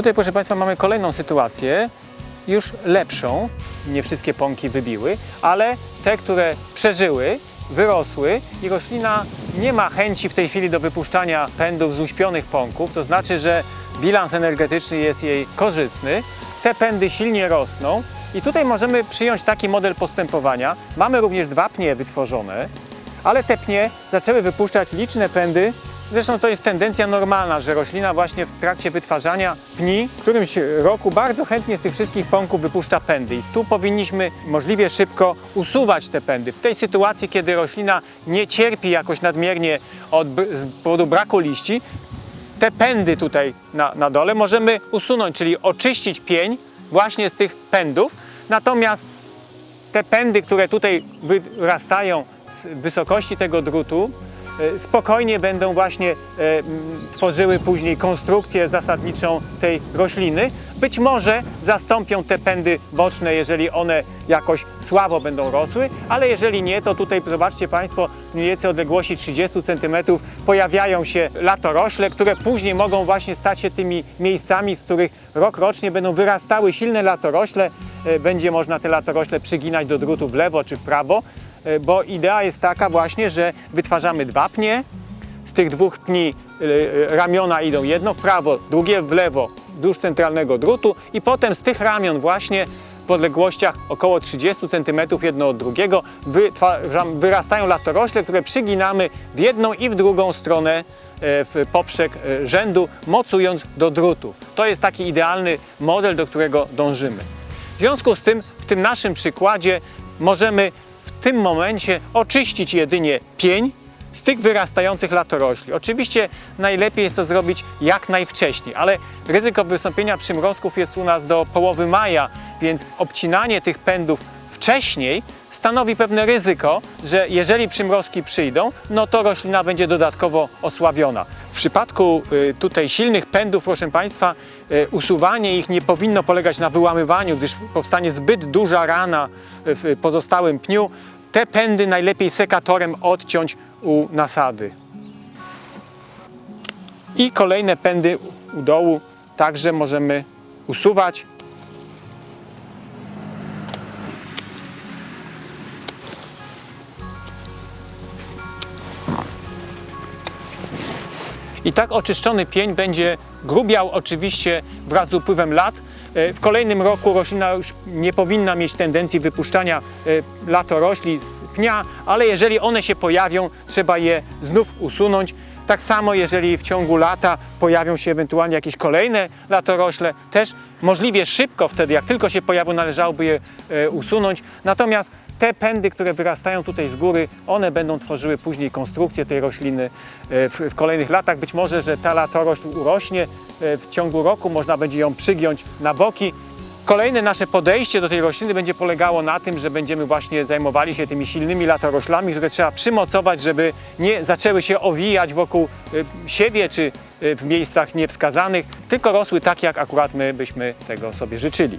Tutaj, proszę Państwa, mamy kolejną sytuację, już lepszą. Nie wszystkie pąki wybiły, ale te, które przeżyły, wyrosły i roślina nie ma chęci w tej chwili do wypuszczania pędów z uśpionych pąków. To znaczy, że bilans energetyczny jest jej korzystny. Te pędy silnie rosną i tutaj możemy przyjąć taki model postępowania. Mamy również dwa pnie wytworzone, ale te pnie zaczęły wypuszczać liczne pędy. Zresztą to jest tendencja normalna, że roślina właśnie w trakcie wytwarzania pni w którymś roku bardzo chętnie z tych wszystkich pąków wypuszcza pędy. I tu powinniśmy możliwie szybko usuwać te pędy. W tej sytuacji, kiedy roślina nie cierpi jakoś nadmiernie od, z powodu braku liści, te pędy tutaj na, na dole możemy usunąć, czyli oczyścić pień właśnie z tych pędów. Natomiast te pędy, które tutaj wyrastają z wysokości tego drutu, spokojnie będą właśnie e, tworzyły później konstrukcję zasadniczą tej rośliny. Być może zastąpią te pędy boczne, jeżeli one jakoś słabo będą rosły, ale jeżeli nie, to tutaj zobaczcie Państwo, mniej więcej odległości 30 cm pojawiają się latorośle, które później mogą właśnie stać się tymi miejscami, z których rok rocznie będą wyrastały silne latorośle. E, Będzie można te latorośle przyginać do drutu w lewo czy w prawo, e, bo idea jest taka właśnie, że wytwarzamy dwa pnie, z tych dwóch pni e, ramiona idą jedno w prawo, drugie w lewo, wzdłuż centralnego drutu i potem z tych ramion właśnie w odległościach około 30 cm jedno od drugiego wyrastają latorośle, które przyginamy w jedną i w drugą stronę e, w poprzek e, rzędu, mocując do drutu. To jest taki idealny model, do którego dążymy. W związku z tym w tym naszym przykładzie możemy tym momencie oczyścić jedynie pień z tych wyrastających latorośli. Oczywiście najlepiej jest to zrobić jak najwcześniej, ale ryzyko wystąpienia przymrozków jest u nas do połowy maja, więc obcinanie tych pędów wcześniej stanowi pewne ryzyko, że jeżeli przymrozki przyjdą, no to roślina będzie dodatkowo osłabiona. W przypadku y, tutaj silnych pędów, proszę Państwa, y, usuwanie ich nie powinno polegać na wyłamywaniu, gdyż powstanie zbyt duża rana w pozostałym pniu. Te pędy najlepiej sekatorem odciąć u nasady. I kolejne pędy u dołu także możemy usuwać. I tak oczyszczony pień będzie grubiał oczywiście wraz z upływem lat. E, W kolejnym roku roślina już nie powinna mieć tendencji wypuszczania e, latorośli z pnia, ale jeżeli one się pojawią, trzeba je znów usunąć. Tak samo jeżeli w ciągu lata pojawią się ewentualnie jakieś kolejne latorośle, też możliwie szybko wtedy, jak tylko się pojawią, należałoby je e, usunąć. Natomiast te pędy, które wyrastają tutaj z góry, one będą tworzyły później konstrukcję tej rośliny e, w, w kolejnych latach. Być może, że ta latorośl urośnie e, w ciągu roku, można będzie ją przygiąć na boki. Kolejne nasze podejście do tej rośliny będzie polegało na tym, że będziemy właśnie zajmowali się tymi silnymi latoroślami, które trzeba przymocować, żeby nie zaczęły się owijać wokół e, siebie czy w miejscach niewskazanych, tylko rosły tak, jak akurat my byśmy tego sobie życzyli.